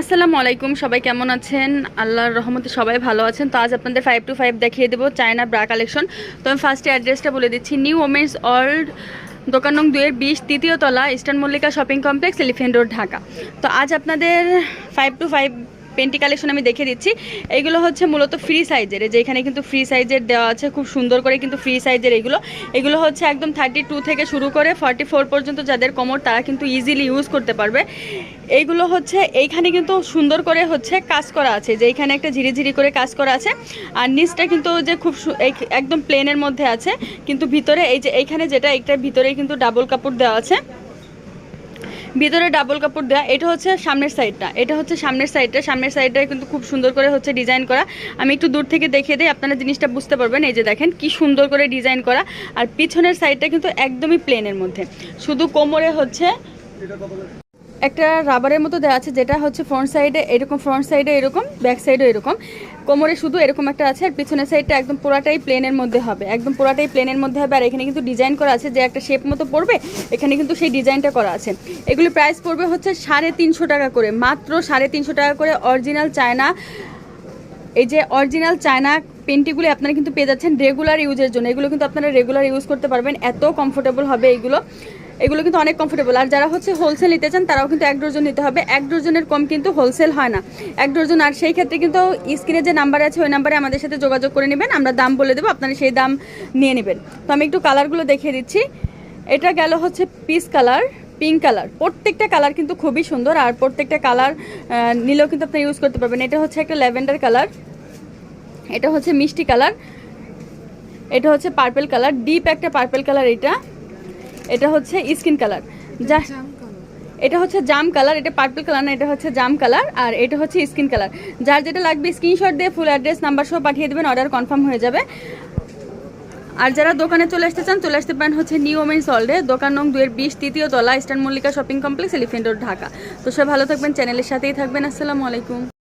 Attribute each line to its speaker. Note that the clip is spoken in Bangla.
Speaker 1: আসসালামু আলাইকুম, সবাই কেমন আছেন? আল্লাহর রহমতে সবাই ভালো আছেন। তো আজ আপনাদের ফাইভ টু ফাইভ দেখিয়ে দেবো চায়না ব্রা কালেকশন তো আমি ফার্স্টে অ্যাড্রেসটা বলে দিচ্ছি। নিউ ওমেন্স ওয়ার্ল্ড দোকান নং দুয়ের বিশ তৃতীয়তলা eastern Mallika shopping complex elephant road Dhaka. তো আজ আপনাদের five two five panty collection আমি দেখে দিচ্ছি। এইগুলো হচ্ছে মূলত ফ্রি সাইজের যে এখানে কিন্তু ফ্রি সাইজের দেওয়া আছে, খুব সুন্দর করে কিন্তু ফ্রি সাইজের এগুলো। এগুলো হচ্ছে একদম থার্টি টু থেকে শুরু করে ফর্টি ফোর পর্যন্ত যাদের কোমর, তারা কিন্তু ইজিলি ইউজ করতে পারবে। এইগুলো হচ্ছে, এইখানে কিন্তু সুন্দর করে হচ্ছে কাজ করা আছে। যে এইখানে একটা ঝিরি ঝিরি করে কাজ করা আছে। আর নিচটা কিন্তু যে খুব একদম প্লেনের মধ্যে আছে। কিন্তু ভিতরে এই যে, এইখানে যেটা, এইটার ভিতরে কিন্তু ডাবল কাপড় দেওয়া আছে। ভিতরে ডাবল কাপড় দেওয়া এটা হচ্ছে সামনের সাইডটা এটা হচ্ছে সামনের সাইডটা সামনের সাইডটা কিন্তু খুব সুন্দর করে হচ্ছে ডিজাইন করা। আমি একটু দূর থেকে দেখিয়ে দিই, আপনারা জিনিসটা বুঝতে পারবেন, এই যে দেখেন কি সুন্দর করে ডিজাইন করা। আর পিছনের সাইডটা কিন্তু একদমই প্লেনের মধ্যে। শুধু কোমরে হচ্ছে একটা রাবারের মতো দেওয়া আছে, যেটা হচ্ছে ফ্রন্ট সাইডে এরকম ফ্রন্ট সাইডে এরকম ব্যাক সাইডে এরকম। কোমরে শুধু এরকম একটা আছে আর পিছনের সাইডটা একদম পুরাটাই প্লেনের মধ্যে হবে। একদম পুরাটাই প্লেনের মধ্যে হবে আর এখানে কিন্তু ডিজাইন করা আছে যে একটা শেপ মতো পড়বে, এখানে কিন্তু সেই ডিজাইনটা করা আছে। এগুলি প্রাইস পড়বে হচ্ছে সাড়ে তিনশো টাকা করে, মাত্র সাড়ে তিনশো টাকা করে অরিজিনাল চায়না। এই যে অরিজিনাল চায়না পেন্টিগুলি আপনারা কিন্তু পেয়ে যাচ্ছেন রেগুলার ইউজের জন্য। এগুলো কিন্তু আপনারা রেগুলার ইউজ করতে পারবেন, এত কমফোর্টেবল হবে এইগুলো এগুলো কিন্তু অনেক কমফোর্টেবল আর যারা হচ্ছে হোলসেল নিতে চান, তারাও কিন্তু এক ডজন নিতে হবে। এক ডজনের কম কিন্তু হোলসেল হয় না। এক ডজন, আর সেই ক্ষেত্রে কিন্তু স্ক্রিনে যে নাম্বার আছে, ওই নাম্বারে আমাদের সাথে যোগাযোগ করে নেবেন। আমরা দাম বলে দেবো, আপনারা সেই দাম নিয়ে নেবেন। তো আমি একটু কালারগুলো দেখিয়ে দিচ্ছি। এটা গেল হচ্ছে পিস কালার পিঙ্ক কালার প্রত্যেকটা কালার কিন্তু খুবই সুন্দর, আর প্রত্যেকটা কালার নিলেও কিন্তু আপনি ইউজ করতে পারবেন। এটা হচ্ছে একটা ল্যাভেন্ডার কালার এটা হচ্ছে মিষ্টি কালার এটা হচ্ছে পার্পেল কালার ডিপ একটা পার্পেল কালার এটা। এটা হচ্ছে স্কিন কালার। যা এটা হচ্ছে জাম কালার এটা পার্পল কালার না এটা হচ্ছে জাম কালার আর এটা হচ্ছে স্কিন কালার। যার যেটা লাগবে স্ক্রিনশট দিয়ে ফুল অ্যাড্রেস নাম্বার সহ পাঠিয়ে দেবেন অর্ডার কনফার্ম হয়ে যাবে। আর যারা দোকানে চলে আসতে চান চলে আসতে পারেন হচ্ছে নিউ ওমেন্স অলডে দোকান নং দুয়ের বিশ তৃতীয় তলা eastern Mallika shopping complex elephant road Dhaka. তো সব ভালো থাকবেন চ্যানেলের সাথেই থাকবেন আসসালামু আলাইকুম।